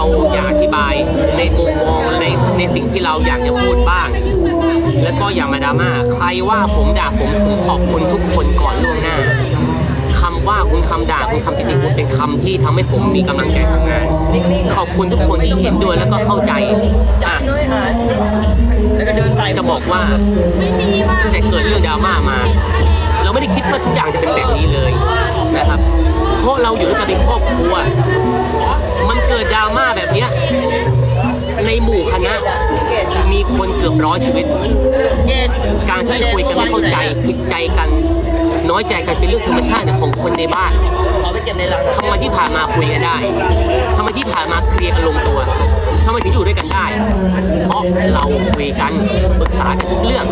เราอยากอธิบายในมุมมองในในสิ่งที่เราอยากจะพูดบ้าง แล้วก็อย่ามาดราม่าใครว่าผมด่าผมผมขอบคุณทุกคนก่อนล่วงหน้าคำว่าคุณคำด่าคุณคำติติคุณเป็นคำที่ทำให้ผมมีกำลังใจทำงาน ขอบคุณทุกคนที่เห็นด้วยแล้วก็เข้าใจอะน้อยหานแล้วก็เดินใส่จะบอกว่าตั้งแต่เกิดเรื่องดราม่ามา เราไม่ได้คิดว่าทุกอย่างจะเป็นแบบนี้เลยนะครับ เพราะเราอยู่ด้วยกันเป็นครอบครัว มันเกิดดราม่าแบบเนี้ยในหมู่คณะมีคนเกือบร้อยชีวิต การที่คุยกันไม่เข้าใจผิดใจกัน น้อยใจกันเป็นเรื่องธรรมชาติของคนในบ้านทำไมที่ผ่านมาคุยกันได้ทำไมที่ผ่านมาเคลียร์กันลงตัวทำไมถึงอยู่ด้วยกันได้ เพราะเราคุยกันปรึกษากันทุกเรื่อง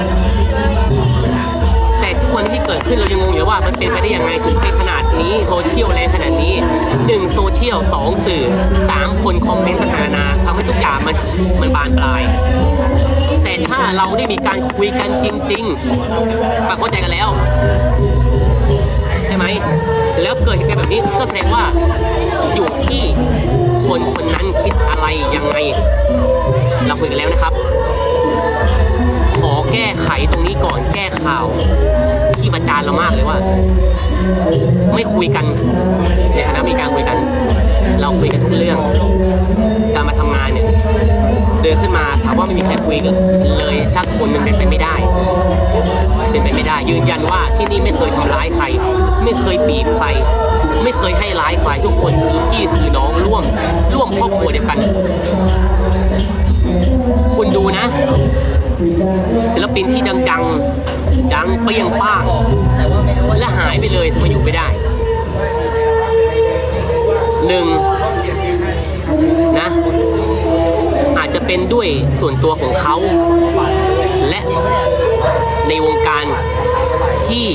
ต่ทุกวันที่เกิดขึ้นเรายังงงอยู่ว่ามันเป็นไปได้ยังไงถึงเป็นขนาดนี้โซเชียลแรงขนาดนี้หนึ่งโซเชียลสองสื่อสามคนคอมเมนต์ต่างๆนานาทำให้ทุกอย่างมันมันบานปลาย แต่ถ้าเราได้มีการคุยกันจริงๆปเข้าใจกันแล้ว ใช่ไหมแล้วเกิดเหตุการณ์แบบนี้ก็แสดงว่าอยู่ที่คนคนนั้นคิดอะไรยังไง เราคุยกันแล้วนะครับ แก้ไขตรงนี้ก่อนแก้ข่าว ที่ประจานเรามากเลยว่า ไม่คุยกันในคณะมีการคุยกัน เราคุยกันทุกเรื่อง การมาทำงานเนี่ยเดินขึ้นมาถามว่าไม่มีใครคุยกันเลยสักคนหนึ่งเป็นไปไม่ได้เป็นไปไม่ได้ ยืนยันว่าที่นี่ไม่เคยทำร้ายใคร ไม่เคยบีบใคร ไม่เคยให้ร้ายใครทุกคนคือพี่คือน้องร่วม ร่วมครอบครัวเดียวกัน คุณดูนะ ศิลปินที่ดังๆ ดังเปรี้ยงป้างและหายไปเลยทำไมอยู่ไม่ได้หนึ่งนะอาจจะเป็นด้วยส่วนตัวของเขา และในวงการที่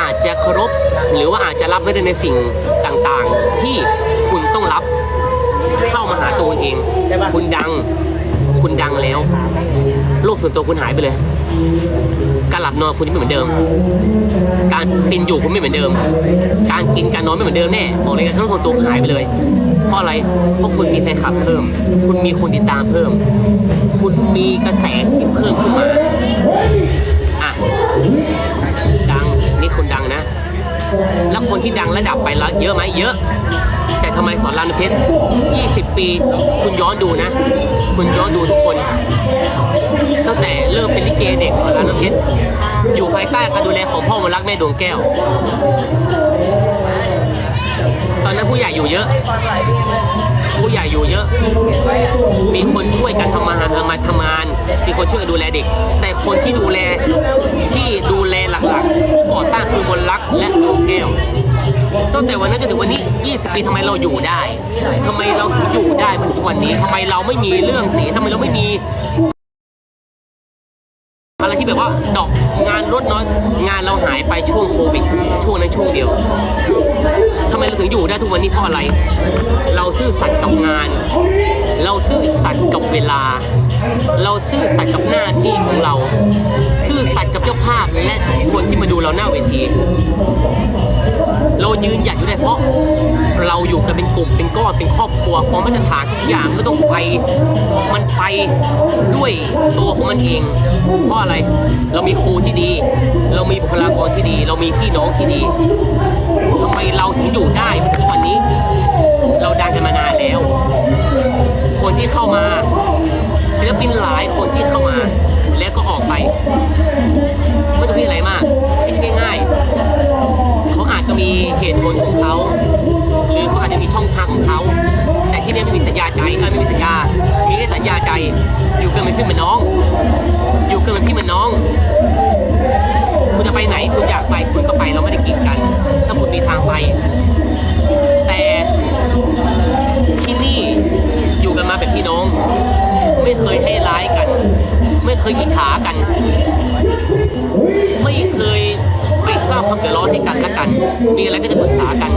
อาจจะเคารพหรือว่าอาจจะรับไม่ได้ในสิ่งต่างๆ ที่คุณต้องรับเข้ามาหาตัวเอง คุณดัง คุณดังแล้ว โลกส่วนตัวคุณหายไปเลย การหลับนอนคุณไม่เหมือนเดิม การเป็นอยู่คุณไม่เหมือนเดิม การกินการนอนไม่เหมือนเดิมแน่บอกเลยการทั้งส่วนตัวคุณหายไปเลย เพราะอะไร เพราะคุณมีแฟนคลับเพิ่ม คุณมีคนติดตามเพิ่ม คุณมีกระแสที่เพิ่มขึ้นมา อะ ดัง นี่คนดังนะ แล้วคนที่ดังระดับไปแล้วเยอะไหมเยอะแต่ทำไมสอนรามเพชร 20 ปี คุณย้อนดูนะ คุณย้อนดูทุกคน ตั้งแต่เริ่มเป็นลิเกเด็กสอนรามน้ำเพชรอยู่ภายใต้การดูแลของพ่อมนรักแม่ดวงแก้ว ตอนนั้นผู้ใหญ่อยู่เยอะ ผู้ใหญ่อยู่เยอะ มีคนช่วยกันทำมาหาเออมาทำงาน มีคนช่วยดูแลเด็ก แต่คนที่ดูแลที่ดูแลหลักๆผู้ก่อสร้างคือมนรักและดวงแก้วตั้งแต่วันนั้นจนถึงวันนี้ 20 ปีทำไมเราอยู่ได้ทำไมเราถึงอยู่ได้มาถึงวันนี้ทำไมเราไม่มีเรื่องสีทำไมเราไม่มี อะไรที่แบบว่าดอกงานลดน้อยงานเราหายไปช่วงโควิดช่วงนั้นช่วงเดียวทำไมเราถึงอยู่ได้ทุกวันนี้เพราะอะไร เราซื่อสัตย์กับงาน เราซื่อสัตย์กับเวลา เราซื่อสัตย์กับหน้าที่ของเรา ซื่อสัตย์กับเจ้าภาพและทุกคนที่มาดูเราหน้าเวที เรายืนหยัดอยู่ได้เพราะเราอยู่กันเป็นกลุ่มเป็นก้อนเป็นครอบครัวพอมาตรฐานทุกอย่างก็ต้องไปมันไปด้วยตัวของมันเอง เพราะอะไร เรามีครูที่ดี เรามีบุคลากรที่ดี เรามีพี่น้องที่ดีทำไมเราถึงอยู่ได้ถึงวันนี้ เราดังกันมานานแล้ว คนที่เข้ามา ปินหลายคนที่เข้ามา แล้วก็ออกไปไม่ต้องคิดอะไรมากคิดง่ายๆเขาอาจจะมีเหตุผลของเขาหรือเขาอาจจะมีช่องทางของเขา แต่ที่นี่ไม่มีสัญญาใจเออไม่มีสัญญา มีแค่สัญญาใจ อยู่กันเป็นพี่เหมือนน้อง อยู่กันเป็นพี่เหมือนน้องคุณจะไปไหนคุณอยากไปคุณก็ไปเราไม่ได้กีดกัน ถ้าคุณมีทางไป แต่ที่นี่อยู่กันมาแบบพี่น้อง ไม่เคยให้ร้ายกัน ไม่เคยอิจฉากัน ไม่เคยไปสร้างความเดือดร้อนให้กันและกัน มีอะไรก็จะปรึกษากัน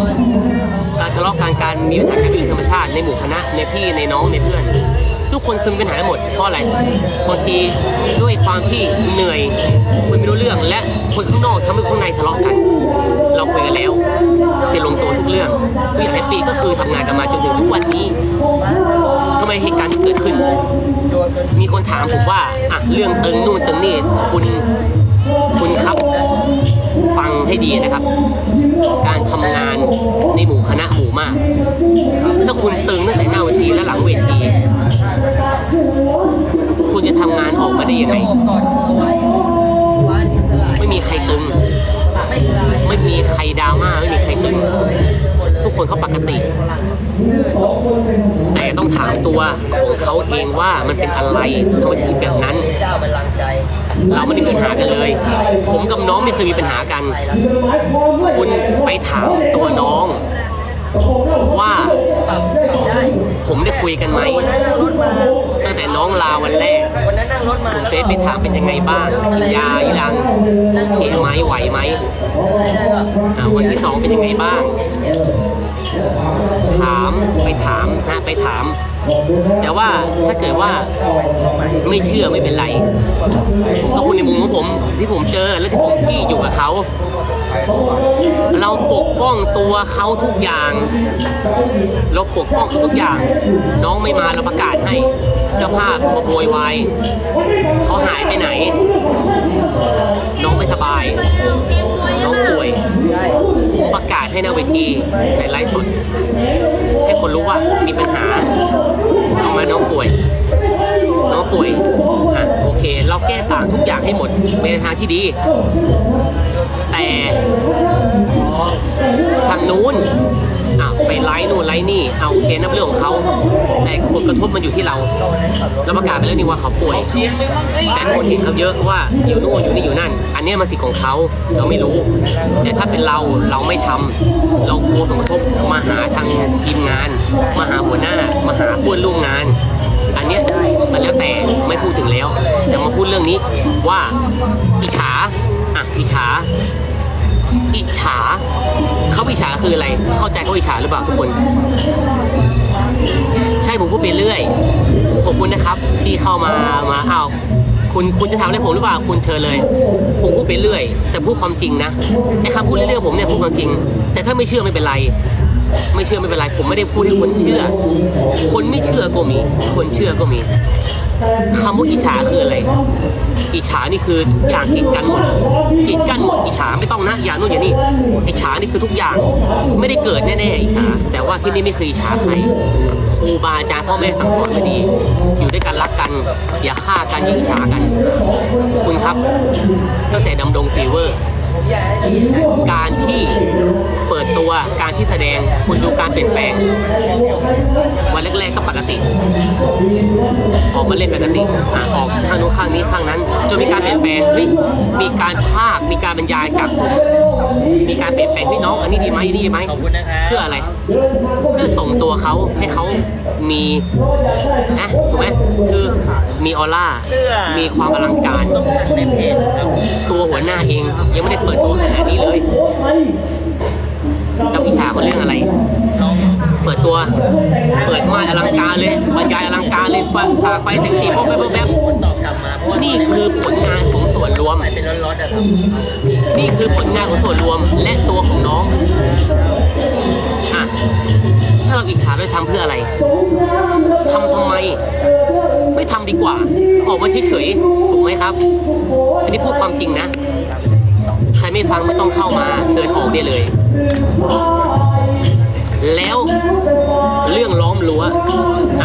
การทะเลาะกันการมีปัญหาการเป็นเรื่องธรรมชาติในหมู่คณะในพี่ในน้องในเพื่อน ทุกคนคยมีปัญหาหมดเพราะอะไรบางทีด้วยความที่เหนื่อยคุยไม่รู้เรื่องและคนข้างนอกทำให้คนข้างในทะเลาะกัน เราคุยกันแล้วคือลงตัวทุกเรื่องทุกอย่างแฮปปี้ก็คือทำงานกันมาจนถึงทุกวันนี้ทำไมเหตุการณ์เกิดขึ้น มีคนถามผมว่าอะเรื่องตึงนู่นตึงนี่คุณคุณครับฟังให้ดีนะครับ การทำงานในหมู่คณะหมู่มาก ถ้าคุณตึงตั้งแต่หน้าเวทีและหลังเวที คุณจะทำงานออกมาได้ยังไงผมกอดคอไว้วาอิสระไม่มีใครตึง ไม่ลายไม่มีใครดราม่าไม่มีใครตึง ทุกคนเขาปกติ แต่ต้องถามตัวของเขาเองว่ามันเป็นอะไรทำไมถึงคิดแบบนั้น เจ้าบัลลังก์ใจเราไม่ได้มีปัญหากันเลย ผมกับน้องไม่เคยมีปัญหากัน คุณไปถามตัวน้อง ว่า ปรับปรับได้ผมได้คุยกันไหมตั้งแต่น้องลาวันแรก วันนั้นนั่งรถมาผมเซฟไปถามเป็นยังไงบ้างกินยาอีรังโอเคไหมไหวไหมวันที่สองเป็นยังไงบ้าง ถามไปถามนะไปถาม แต่ว่าถ้าเกิดว่าไม่เชื่อไม่เป็นไร ผมก็พูดในมุมของผมที่ผมเจอและที่ผมที่อยู่กับเขา เราปกป้องตัวเขาทุกอย่าง เราปกป้องเขาทุกอย่าง น้องไม่มาเราประกาศให้ เจ้าภาพมาโวยวายเขาหายไปไหน น้องไม่สบาย น้องป่วยผมประกาศให้หน้าเวทีในไลฟ์สดให้คนรู้ว่ามีปัญหาน้องมาน้องป่วย น้องป่วยอะโอเค เราแก้ต่างทุกอย่างให้หมดในทางที่ดี แต่ทางนู้นอะไปไลฟ์นู่นไลฟ์นี่เอาโอเคนั่นเรื่องของเขาแต่ผลกระทบมันอยู่ที่เราเราประกาศไปแล้วนี่ว่าเขาป่วย แต่คนเห็นเขาเยอะว่าอยู่นู่นอยู่นี่อยู่นั่น อันนี้มันสิทธิ์ของเขาเราไม่รู้ แต่ถ้าเป็นเราเราไม่ทำเรากลัวผลกระทบมาหาทางทีมงาน มาหาหัวหน้า มาหาเพื่อนร่วมงาน เนี้ยมันแล้วแต่ไม่พูดถึงแล้วแต่มาพูดเรื่องนี้ว่าอิจฉาอะอิจฉาอิจฉาเขาอิจฉาคืออะไร เข้าใจเขาอิจฉาหรือเปล่าทุกคน ใช่ผมพูดไปเรื่อยขอบคุณนะครับที่เข้ามามาเอาคุณคุณจะถามอะไรผมหรือเปล่าคุณเชิญเลย ผมพูดไปเรื่อย แต่พูดความจริงนะไอ้คำพูดเรื่อยๆผมเนี่ยพูดความจริง แต่ถ้าไม่เชื่อไม่เป็นไร ไม่เชื่อไม่เป็นไร ผมไม่ได้พูดให้คนเชื่อ คนไม่เชื่อก็มี คนเชื่อก็มีคำว่าอิจฉาคืออะไร อิจฉานี่คือทุกอย่างกีดกันหมดกีดกันหมดอิจฉาไม่ต้องนะอย่างนู้นอย่างนี้อิจฉานี่คือทุกอย่างไม่ได้เกิดแน่ๆอิจฉาแต่ว่าที่นี่ไม่เคยอิจฉาใครครูบาอาจารย์พ่อแม่สั่งสอนมาดี อยู่ด้วยกันรักกัน อย่าฆ่ากันอย่าอิจฉากัน คุณครับ ตั้งแต่ดำดงฟีเวอร์ กให้ดีนะการที่เปิดตัวการที่แสดงคุณดูการเปลี่ยนแปลง วันแรกๆก็ปกติ ออกมาเล่นปกติอะออกข้างนู้นข้างนี้ข้างนั้นจนมีการเปลี่ยนแปลงเฮ้ยมีการภาคมีการบรรยายจากผมมีการเปลี่ยนแปลงพี่น้อง อันนี้ดีไหมอันนี้ดีไหมขอบคุณนะครับเพื่ออะไร เพื่อส่งตัวเขาให้เขา มีนะถูกไหมคือมีออร่า เสื้อ มีความอลังการ ต้องสั่งในเพจครับตัวหัวหน้าเอง ยังไม่ได้เปิดตัวขนาดนี้เลย กับวิชาเขาเรื่องอะไร น้องเปิดตัว เปิดม่านอลังการเลย บรรยายอลังการเลยฟ้าฉากไฟแต่งตีป๊อบแป๊บแป๊บแป๊บคนตอบกลับมาเพราะว่านี่คือผลงานของส่วนรวมไม่เป็นร้อนๆนะครับนี่คือผลงานของส่วนรวมและตัวของน้องอะ ถ้าเราอิจฉาเราทำเพื่ออะไรทำทำไม ไม่ทำดีกว่า ออกมาเฉยๆถูกไหมครับ อันนี้พูดความจริงนะ ใครไม่ฟังไม่ต้องเข้ามาเชิญออกได้เลย แล้วเรื่องล้อมรั้วอ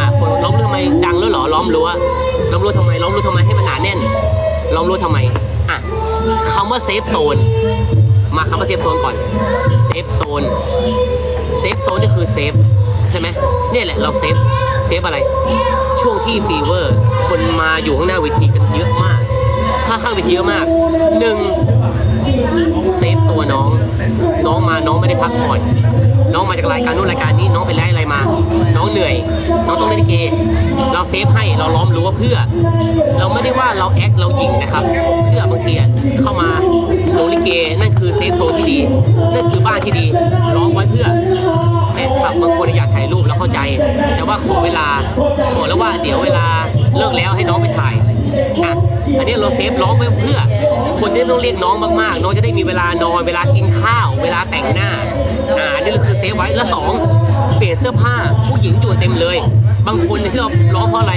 ะคนล้อมรั้วทำไมดังแล้วเหรอล้อมรั้วล้อมรั้วทำไมล้อมรั้วทำไมให้มันหนาแน่นล้อมรั้วทำไมอะคำว่าเซฟโซนมาคำว่าเซฟโซนก่อน เซฟโซน เซฟโซนนี่คือเซฟ ใช่ไหมเนี่ยแหละเราเซฟเซฟอะไร ช่วงที่ฟีเวอร์ คนมาอยู่ข้างหน้าเวทีกันเยอะมาก ถ้าข้างเวทีเยอะมากหนึ่งเซฟตัวน้อง องมาน้องไม่ได้พักผ่อน น้องมาจากรายการนู้นรายการนี้น้องไปไล่อะไรมา น้องเหนื่อย น้องต้องเล่นลิเก เราเซฟให้เราล้อมรั้วเพื่อ เราไม่ได้ว่าเราแอคเรายิงนะครับเพื่อบางทีเข้ามาโรงลิเกนั่นคือเซฟโซนที่ดี นั่นคือบ้านที่ดีล้อมไว้เพื่อแฟนคลับบางคนอยากถ่ายรูปแล้วเข้าใจ แต่ว่าขอเวลาบอกแล้วว่าเดี๋ยวเวลาเลิกแล้วให้น้องไปถ่าย อะอันนี้เราเซฟล้อมไว้เพื่อ คนที่ต้องเรียกน้องมากๆ น้องจะได้มีเวลานอน เวลากินข้าว เวลาแต่งหน้า อ่าอันนี้คือเซฟไว้ แล้วสองเปลี่ยนเสื้อผ้าผู้หญิงอยู่เต็มเลย บางคนที่เราร้องเพราะอะไร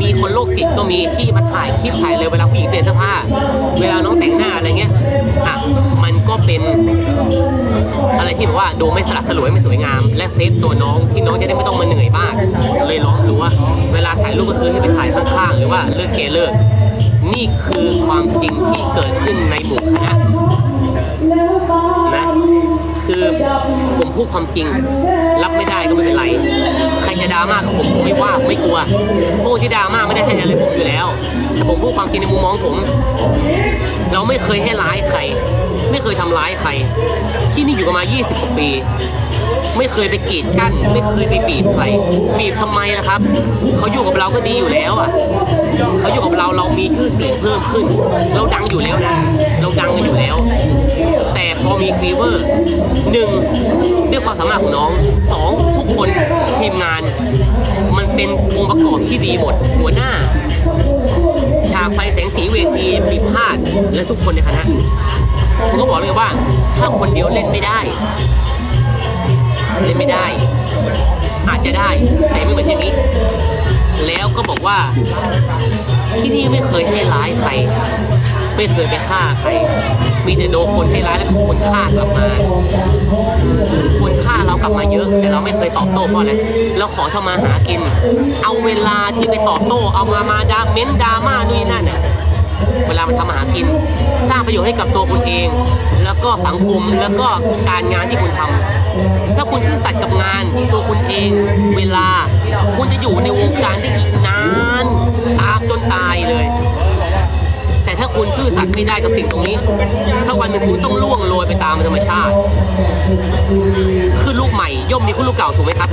มีคนโรคจิตก็มีที่มาถ่ายคลิปถ่ายเลยเวลาผู้หญิงเปลี่ยนเสื้อผ้า เวลาน้องแต่งหน้าอะไรเงี้ยอะมันก็เป็นอะไรที่แบบว่าดูไม่สลัดสลวยไม่สวยงาม และเซฟตัวน้องที่น้องจะได้ไม่ต้องมาเหนื่อยมาก เลยร้องรู้ว่า เวลาถ่ายรูปก็คือให้ไปถ่ายข้างๆ หรือว่าเลิกเกเลิกนี่คือความจริงที่เกิดขึ้นในหมู่คณะนะคือผมพูดความจริง รับไม่ได้ก็ไม่เป็นไร จะดราม่ากับผมผมไม่ว่าผมไม่กลัวพวกที่ดราม่าไม่ได้ให้อะไรผมอยู่แล้ว แต่ผมพูดความจริงในมุมมองผม เราไม่เคยให้ร้ายใคร ไม่เคยทำร้ายใคร ที่นี่อยู่กันมา 20กว่าปี ไม่เคยไปกีดกั้น ไม่เคยไปบีบใครบีบทำไมล่ะครับเขาอยู่กับเราก็ดีอยู่แล้วอะเขาอยู่กับเราเรามีชื่อเสียงเพิ่มขึ้น เราดังอยู่แล้วนะเราดังกันอยู่แล้ว แต่พอมีฟีเวอร์หนึ่งด้วยความสามารถของน้องสองทุกคนทีมงาน มันเป็นองค์ประกอบที่ดีหมดหัวหน้าฉากไฟแสงสีเวทีมีพาดและทุกคนในคณะผมก็บอกเลยว่าถ้าคนเดียวเล่นไม่ได้ เล่นไม่ได้ อาจจะได้แต่ไม่เหมือนอย่างนี้ แล้วก็บอกว่าที่นี่ไม่เคยให้ร้ายใคร ไม่เคยไปฆ่าใคร มีแต่โดนคนให้ร้ายและคนฆ่ากลับมา คนฆ่าเรากลับมาเยอะ แต่เราไม่เคยตอบโต้เพราะอะไรเราขอทำมาหากิน เอาเวลาที่ไปตอบโต้ เอามามาดาเม้นดราม่าด้วยนั่นน่ะเวลามันทำมาหากิน สร้างประโยชน์ให้กับตัวคุณเอง แล้วก็สังคมแล้วก็การงานที่คุณทำ ถ้าคุณซื่อสัตย์กับงาน ตัวคุณเองเวลา คุณจะอยู่ในวงการได้อีกนานตามจนตายเลย แต่ถ้าคุณซื่อสัตย์ไม่ได้กับสิ่งตรงนี้ถ้าวันหนึ่งคุณต้องล่วงโรยไปตามธรรมชาติขึ้นลูกใหม่ ย่อมดีขึ้นลูกเก่าถูกไหมครับ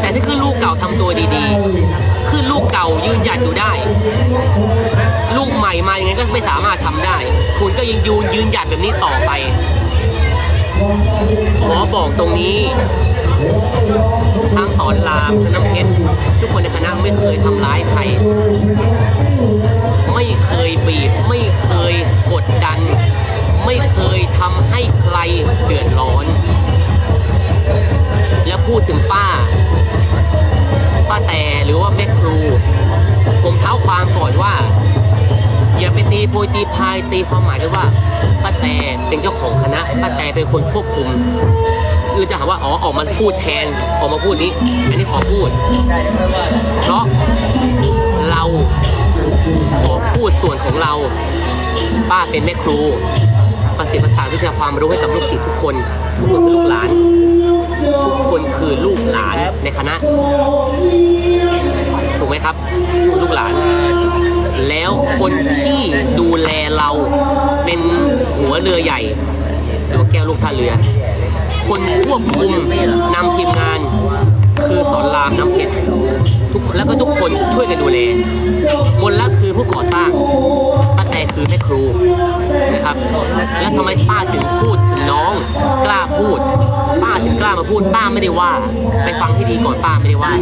แต่ถ้าขึ้นลูกเก่าทำตัวดีๆขึ้นลูกเก่ายืนหยัดอยู่ได้ ลูกใหม่มาอย่างไงก็ไม่สามารถทำได้ คุณก็ยังยืนยืนหยัดแบบนี้ต่อไป ขอบอกตรงนี้ทางสอนรามน้ำเพชรทุกคนในคณะไม่เคยทำร้ายใคร ไม่เคยบีบ ไม่เคยกดดัน ไม่เคยทำให้ใครเดือดร้อน แล้วพูดถึงป้า ป้าแต่หรือว่าแม่ครู ผมเท้าความก่อนว่า อย่าไปตีโพยตีพายตีความหมายด้วยว่าป้าแต่เป็นเจ้าของคณะป้าแต่เป็นคนควบคุมคือจะหาว่าอ๋อออกมาพูดแทนออกมาพูดนี้ อันนี้ขอพูดเพราะเราขอพูดส่วนของเรา ป้าเป็นแม่ครูประสิทธิ์ประสาวิชาความรู้ให้กับลูกศิษย์ทุกคนทุกคนคือลูกหลาน ทุกคนคือลูกหลานในคณะ ถูกไหมครับคือลูกหลาน แล้วคนที่ดูแลเราเป็นหัวเรือใหญ่ดวงแก้วลูกท่าเรือ คนควบคุมนำทีมงาน คือสอนรามน้ำเพชรทุกคนแล้วก็ทุกคนช่วยกันดูแลมนละคือผู้ก่อสร้างป้าแต่คือแม่ครูนะครับ แล้วทำไมป้าถึงพูดถึงน้องกล้าพูดป้า มาพูดป้าไม่ได้ว่า ไปฟังให้ดีก่อนป้าไม่ได้ว่า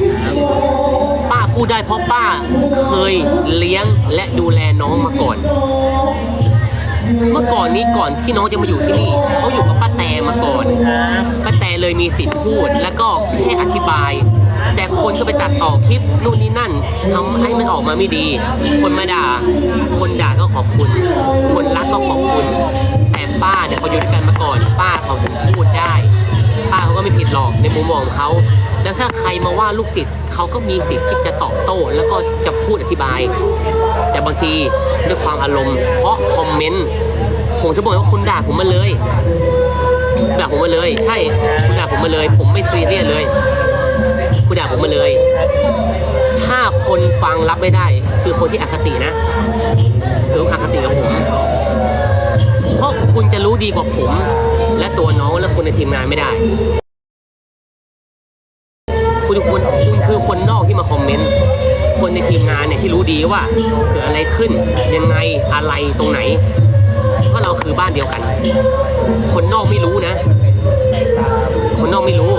ป้าพูดได้เพราะป้าเคยเลี้ยงและดูแลน้องมาก่อน เมื่อก่อนนี้ก่อนที่น้องจะมาอยู่ที่นี่เขาอยู่กับป้าแตมาก่อนป้าแตเลยมีสิทธิ์พูด แล้วก็แค่อธิบาย แต่คนก็ไปตัดต่อคลิปนู่นนี่นั่นทำให้มันออกมาไม่ดี คนมาด่า คนด่าก็ขอบคุณ คนรักก็ขอบคุณ แต่ป้าเนี่ยเขาอยู่ด้วยกันมาก่อน ป้าเขาถึงพูดได้ เขาก็ไม่ผิดหรอกในมุมมองของเขา แล้วถ้าใครมาว่าลูกศิษย์เขาก็มีสิทธิ์ที่จะตอบโต้ แล้วก็จะพูดอธิบาย แต่บางทีด้วยความอารมณ์ เพราะคอมเมนต์ผมจะบอกว่าคุณด่าผมมาเลยด่าผมมาเลย ใช่คุณด่าผมมาเลย ผมไม่ซีเรียสเลยคุณด่าผมมาเลย ถ้าคนฟังรับไม่ได้ คือคนที่อคตินะถือว่อคติกับผม เพราะคุณจะรู้ดีกว่าผม และตัวน้องและคนในทีมงานไม่ได้ คุณคุณคุณคือคนนอกที่มาคอมเมนต์คนในทีมงานเนี่ยที่รู้ดีว่าเกิดอะไรขึ้นยังไงอะไรตรงไหนเพราะเราคือบ้านเดียวกัน คนนอกไม่รู้นะ คนนอกไม่รู้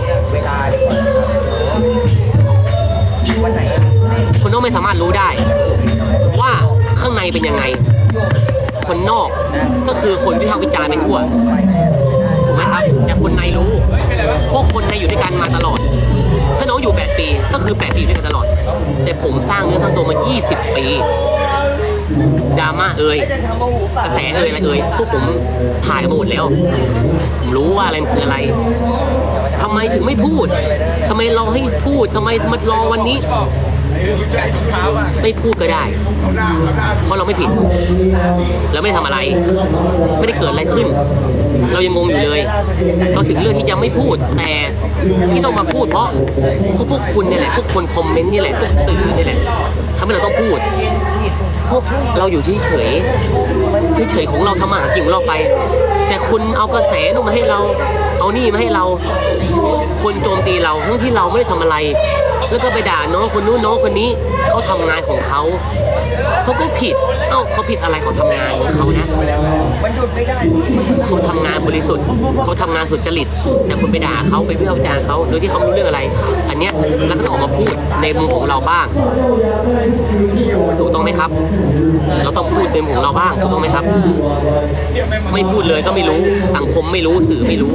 คนนอกไม่สามารถรู้ได้ ว่าข้างในเป็นยังไง คนนอกก็คือคนวิพากษ์วิจารณ์ไปทั่วถูกไหมครับแต่คนในรู้ พวกคนในอยู่ด้วยกันมาตลอด ถ้าน้องอยู่ 8 ปีก็คือ 8 ปีด้วยกันตลอด แต่ผมสร้างเนื้อสร้างตัวมา 20 ปีดราม่าเอ่ยกระแสเอ่ยอะไรเอ่ยพวกผมถ่ายมาหมดแล้ว ผมรู้ว่าอะไรมันคืออะไรทำไมถึงไม่พูดทำไมรอให้พูดทำไมมารอวันนี้ ไม่พูดก็ได้ เพราะเราไม่ผิด เราไม่ได้ทำอะไร ไม่ได้เกิดอะไรขึ้น เรายังงงอยู่เลย เราถึงเลือกที่จะไม่พูด แต่ที่ต้องมาพูดเพราะพวกพวกคุณเนี่ยแหละ พวกคนคอมเมนต์นี่แหละ พวกสื่อนี่แหละทำให้เราต้องพูด พวกเราอยู่เฉยเฉยๆของเราทำมาหากินของเราไป แต่คุณเอากระแสนู่นมาให้เรา เอานี่มาให้เรา คนโจมตีเราทั้งที่เราไม่ได้ทำอะไร แล้วก็ไปด่าน้องคนนู้นน้องคนนี้เขาทำงานของเขาเขาก็ผิด เอ้าเขาผิดอะไรเขาทำงานของเขานะมันหยุดไม่ได้เขาทำงานบริสุทธิ์เขาทำงานสุจริต แต่คุณไปด่าเขาไปวิพากษ์วิจารณ์เขาโดยที่เขาไม่รู้เรื่องอะไร อันเนี้ยเราก็ต้องออกมาพูดในมุมของเราบ้าง ถูกต้องไหมครับ เราต้องพูดในมุมของเราบ้างถูกต้องไหมครับ ไม่พูดเลยก็ไม่รู้สังคมไม่รู้สื่อไม่รู้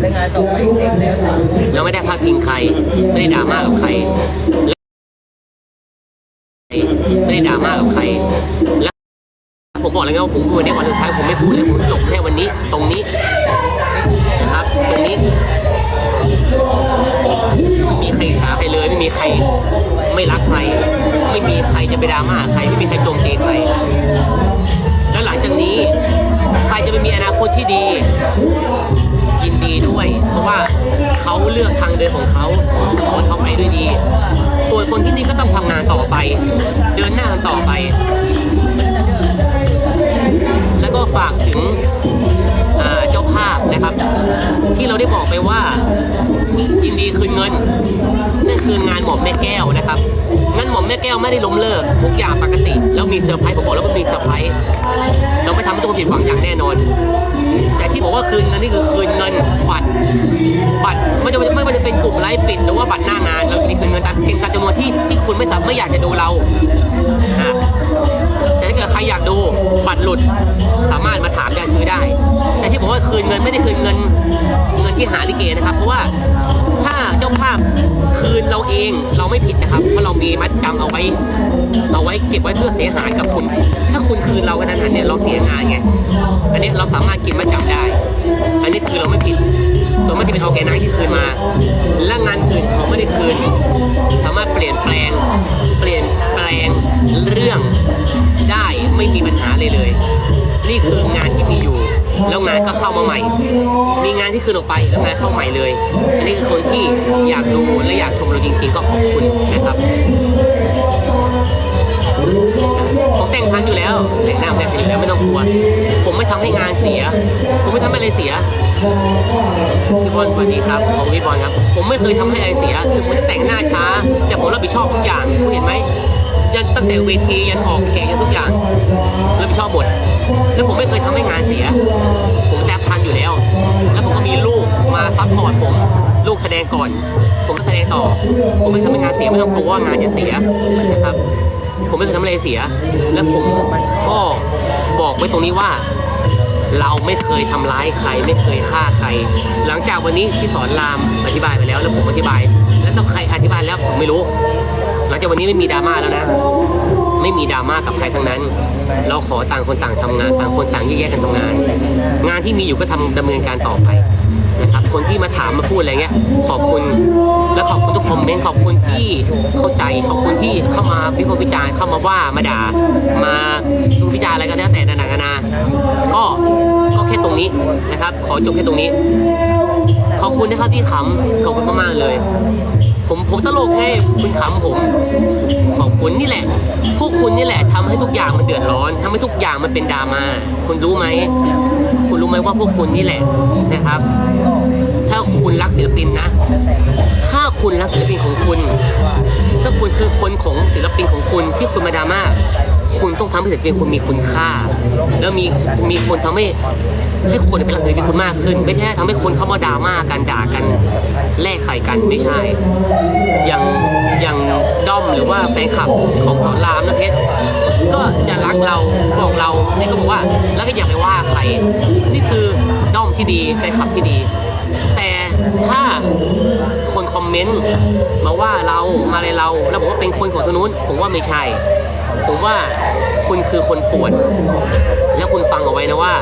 ในงานต่อไปเช็คแล้ว เราไม่ได้พาดพิงใครไม่ได้ด่าม่ากับใครไม่ได้ด่าม่ากับใคร และผมบอกแล้วไงว่าผมพูดในวันสุดท้ายผมไม่พูดเลยผมจบแค่วันนี้ ตรงนี้นะครับ ตรงนี้ไม่มีใครอิจฉาใครเลย ไม่มีใครไม่รักใคร ไม่มีใครจะไปดราม่าใคร ไม่มีใครโจมตีใคร แล้วหลังจากนี้ใครจะไปมีอนาคตที่ดียินดีด้วย เพราะว่าเขาเลือกทางเดินของเขา ด้วยดี ส่วนคนที่นี่ก็ต้องทำงานต่อไป เดินหน้ากันต่อไป แล้วก็ฝากถึงเจ้าภาพนะครับ ที่เราได้บอกไปว่ายินดีคืนเงินนั่นคืองานหม่อมแม่แก้วนะครับงานหม่อมแม่แก้วไม่ได้ล้มเลิกทุกอย่างปกติ แล้วมีเซอร์ไพรส์ผมบอกแล้วมันมีเซอร์ไพรส์เราไม่ทำให้ทุกคนผิดหวังอย่างแน่นอน แต่ที่บอกว่าคืนเงินนี่คือคืนเงินบัตร เงินตามเพียงตามจำนวนที่ที่คุณไม่สามไม่อยากจะดูเราแต่ถ้าเกิดใครอยากดูบัตรหลุดสามารถมาถามได้ซื้อได้ แต่ที่บอกว่าคืนเงินไม่ได้คืนเงินเงินที่หาลิเกนะครับ เพราะว่าถ้าเจ้าภาพคืนเราเองเราไม่ผิดนะครับเพราะเรามีมัดจำเอาไว้ เอาไว้เก็บไว้เพื่อเสียหายกับคุณ ถ้าคุณคืนเรากันนั้นเนี่ยเราเสียงานไงอันนี้เราสามารถกินมัดจำได้ อันนี้คือเราไม่ผิด ส่วนมากที่เป็นออแกไนซ์ที่คืนมา และงานอื่นเขาไม่ได้คืน สามารถเปลี่ยนแปลง เปลี่ยนแปลงเรื่องได้ไม่มีปัญหาเลยเลย นี่คืองานที่มีอยู่ แล้วงานก็เข้ามาใหม่ มีงานที่คืนออกไปแล้วงานเข้าใหม่เลย อันนี้คือคนที่อยากดูและอยากชมเราจริงๆก็ขอบคุณนะครับผมแต่งทันอยู่แล้วแต่งหน้ามแต่งทันอยู่แล้วไม่ต้องกลัว ผมไม่ทำให้งานเสีย ผมไม่ทำให้อะไรเสียพี่บอลสวัสดีครับของพี่บอลครับ ผมไม่เคยทำให้อะไรเสีย ถึงผมจะแต่งหน้าช้า แต่ผมรับผิดชอบทุกอย่างคุณเห็นไหมยันตั้งแต่เวทียันออกแขกยันทุกอย่างรับผิดชอบหมด แล้วผมไม่เคยทำให้งานเสีย ผมแทบทันอยู่แล้ว แล้วผมก็มีลูกมาซัพพอร์ตผมลูกแสดงก่อน ผมก็แสดงต่อ ผมไม่ทำให้งานเสียไม่ต้องกลัวว่างานจะเสียนะครับ ผมไม่เคยทำอะไรเสีย และผมก็ บอกไว้ตรงนี้ว่า เราไม่เคยทำร้ายใคร ไม่เคยฆ่าใคร หลังจากวันนี้ที่สอนรามอธิบายไปแล้วแล้วผมอธิบาย แล้วต้องใครอธิบายแล้วผมไม่รู้ หลังจากวันนี้ไม่มีดราม่าแล้วนะไม่มีดราม่ากับใครทั้งนั้น เราขอต่างคนต่างทำงาน ต่างคนต่างแยกกันทำงาน งานที่มีอยู่ก็ทำดำเนินการต่อไป นะครับคนที่มาถามมาพูดอะไรเงี้ยขอบคุณและขอบคุณทุกคอมเมนต์ขอบคุณที่เข้าใจขอบคุณที่เข้ามาวิพากษ์วิจารณ์เข้ามาว่ามาด่ามาวิพากษ์วิจารณ์อะไรก็แล้วแต่นานานานาก็ก็แค่ตรงนี้นะครับ ขอจบแค่ตรงนี้ ขอบคุณนะครับที่ขำขอบคุณมากๆเลย ผมผมตลกไงคุณขำผมขอบคุณนี่แหละ พวกคุณนี่แหละทำให้ทุกอย่างมันเดือดร้อนทำให้ทุกอย่างมันเป็นดราม่าคุณรู้ไหมคุณรู้ไหมว่าพวกคุณนี่แหละนะครับ คุณรักศิลปินนะ ถ้าคุณรักศิลปินของคุณ ถ้าคุณคือคนของศิลปินของคุณที่คุณมาดราม่าคุณต้องทำให้ศิลปินคุณมีคุณค่า แล้วมีมีคนทำให้ให้คนเป็นรักศิลปินคุณมากขึ้น ไม่ใช่ทำให้คนเข้ามาดราม่ากันด่ากันแลกใส่กันไม่ใช่อย่างอย่างด้อมหรือว่าแฟนคลับของสอนรามนะเพชรก็จะรักเราบอกเรานี่ก็บอกว่าแล้วก็อย่าไปว่าใครนี่คือด้อมที่ดีแฟนคลับที่ดี ถ้าคนคอมเมนต์มาว่าเรามาอะไรเรา แล้วบอกว่าเป็นคนของทางนู้น ผมว่าไม่ใช่ ผมว่าคุณคือคนป่วน แล้วคุณฟังเอาไว้นะว่า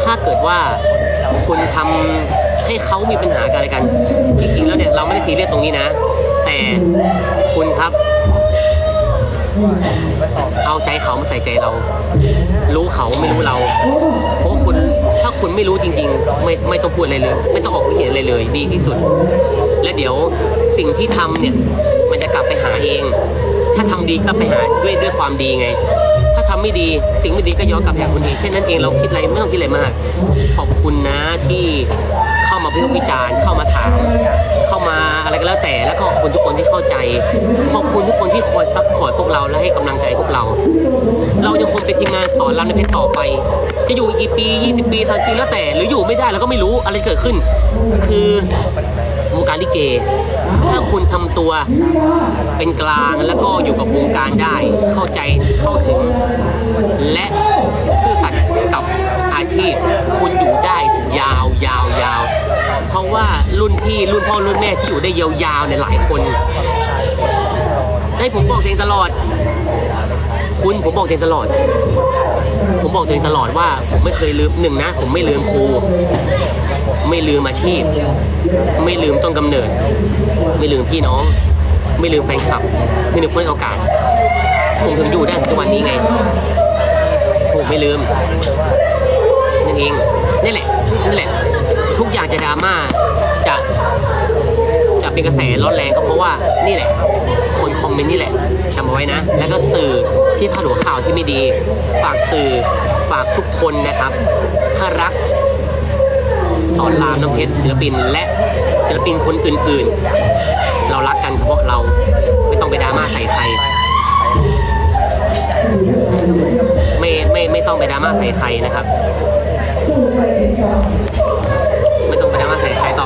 ถ้าเกิดว่าคุณทำให้เขามีปัญหากันอะไรกัน จริงๆแล้วเนี่ยเราไม่ได้ซีเรียสตรงนี้นะ แต่คุณครับเอาใจเขามาใส่ใจเรา รู้เขาไม่รู้เรา เพราะคุณ ถ้าคุณไม่รู้จริง ๆ ไม่ไม่ต้องพูดอะไรเลย ไม่ต้องออกความเห็นอะไรเลย ดีที่สุด และเดี๋ยวสิ่งที่ทำเนี่ย มันจะกลับไปหาเอง ถ้าทำดีก็ไปหาด้วยด้วยความดีไง ถ้าทำไม่ดีสิ่งไม่ดีก็ย้อนกลับไปหาคนดีแค่นั้นเองเราคิดอะไรไม่ต้องคิดอะไรมาก ขอบคุณนะที่ เข้ามาพิพากษ์วิจารณ์เข้ามาถาม เข้ามาอะไรก็แล้วแต่แล้วก็ขอบคุณทุกคนที่เข้าใจ ขอบคุณทุกคนที่คอยซัพพอร์ตพวกเราและให้กำลังใจพวกเรา เรายังคงเป็นทีมงานสอนราในเพชรต่อไป จะอยู่อีกกี่ปี 20 ปี30ปีแล้วแต่ หรืออยู่ไม่ได้เราก็ไม่รู้อะไรเกิดขึ้น คือวงการลิเก ถ้าคุณทำตัวเป็นกลางแล้วก็อยู่กับวงการได้เข้าใจเข้าถึง รุ่นพี่รุ่นพ่อรุ่นแม่ที่อยู่ได้ยาวๆเนี่ยหลายคนให้ผมบอกตัวเองตลอด คุณผมบอกตัวเองตลอด ผมบอกตัวเองตลอดว่า ผมไม่เคยลืมหนึ่งนะ ผมไม่ลืมครูไม่ลืมอาชีพ ไม่ลืมต้นกำเนิด ไม่ลืมพี่น้อง ไม่ลืมแฟนคลับ ไม่ลืมคนให้โอกาส ผมถึงอยู่ได้ถึงทุกวันนี้ไงผมไม่ลืมนั่นเองนี่แหละนี่แหละ ทุกอย่างจะดราม่า จะจะเป็นกระแสร้อนแรงก็เพราะว่านี่แหละ คนคอมเมนต์นี่แหละจำเอาไว้นะ แล้วก็สื่อที่พาดหัวข่าวที่ไม่ดี ฝากสื่อฝากทุกคนนะครับ ถ้ารักสอนรามน้ำเพชรศิลปินและศิลปินคนอื่นๆ เรารักกันเฉพาะเราไม่ต้องไปดราม่าใส่ใครไม่ไม่ไม่ต้องไปดราม่าใส่ใครนะครับ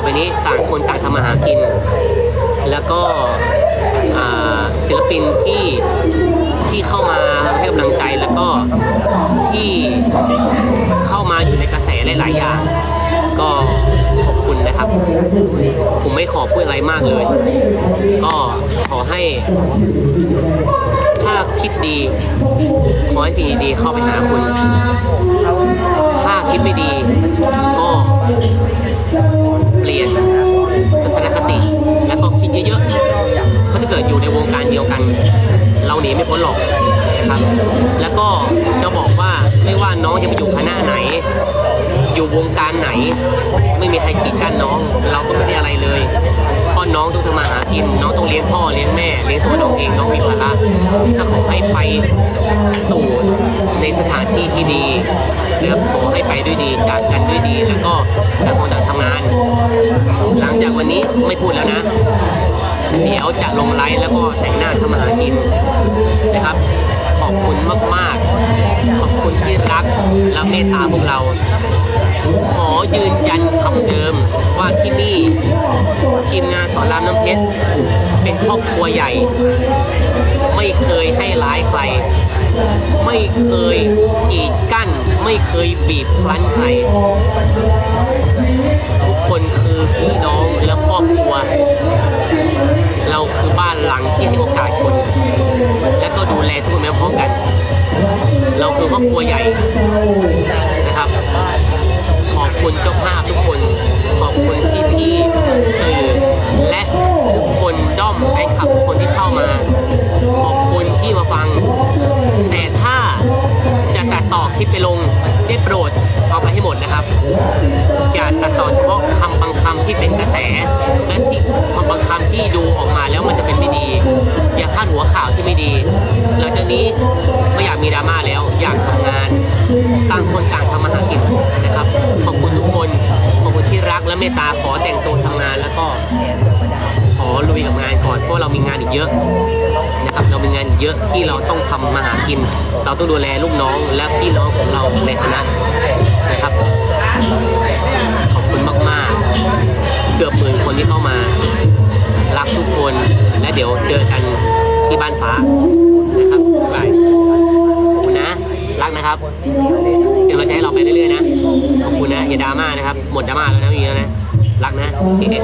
ไปนี้ต่างคนต่างทำมาหากิน แล้วก็ศิลปินที่ที่เข้ามาให้กำลังใจแล้วก็ที่เข้ามาอยู่ในกระแสหลาย ๆ อย่าง ก็ขอบคุณนะครับ ผมไม่ขอพูดอะไรมากเลย ก็ขอให้ถ้าคิดดีขอให้สิ่งดีๆเข้าไปหาคุณ ถ้าคิดไม่ดี วงการเดียวกัน เราหนีไม่พ้นหรอกนะครับ แล้วก็จะบอกว่าไม่ว่าน้องจะไปอยู่คณะไหน อยู่วงการไหน ไม่มีใครกีดกันน้อง เราก็ไม่ได้อะไรเลยพราะน้องต้องทำมาหากิน น้องต้องเลี้ยงพ่อเลี้ยงแม่เลี้ยงตัวน้องเองน้องมีภาระถ้าขอให้ไปสู่ในสถานที่ที่ดีแล้วขอให้ไปด้วยดีจากกันด้วยดี แล้วก็ต่างคนต่างทำงาน หลังจากวันนี้ไม่พูดแล้วนะ เดี๋ยวจะลงไลฟ์แล้วก็แต่งหน้าทำอาหากินนะครับ ขอบคุณมากๆ ขอบคุณที่รักและเมตตาพวกเรา ขอยืนยันคำเดิมว่าที่นี่ทีมงานสอนรามน้ำเพชรเป็นครอบครัวใหญ่ ไม่เคยให้ร้ายใคร ไม่เคยกีดกั้น ไม่เคยบีบคั้นใครทุกคนคือพี่น้องและครอบครัว เราคือบ้านหลังที่ให้โอกาสคน และก็ดูแลทุกคนไปพร้อมกัน เราคือครอบครัวใหญ่นะครับ ขอบคุณเจ้าภาพทุกคน ขอบคุณพี่พี่สื่อ ทุกคนด้อมแฟนคลับทุกคนที่เข้ามา ขอบคุณที่มาฟัง แต่ถ้าจะตัดต่อคลิปไปลงได้โปรดเอาไปให้หมดนะครับ อย่าตัดต่อเฉพาะคำบางคำที่เป็นกระแส และที่คำบางคำที่ดูออกมาแล้วมันจะเป็นไม่ดี อย่าพลาดหัวข่าวที่ไม่ดี หลังจากนี้ไม่อยากมีดราม่าแล้ว อยากทำงานต่างคนต่างทำมาหากินนะครับ ขอบคุณทุกคน ขอบคุณที่รักและเมตตาขอแต่งตัวทำงานแล้วก็ ลุยกับงานก่อนเพราะเรามีงานอีกเยอะนะครับเรามีงานอีกเยอะที่เราต้องทำมาหากิน เราต้องดูแลลูกน้องและพี่น้องของเราในคณะนะครับขอบคุณมากๆ เกือบหมื่นคนที่เข้ามา รักทุกคนและเดี๋ยวเจอกันที่บ้านฟ้านะครับบายบายขอบคุณนะรักนะครับเป็นกำลังใจให้เราไปเรื่อยๆนะขอบคุณนะอย่าดราม่านะครับ หมดดราม่าแล้วนะมีแล้วนะ รักนะ ทีเด็ด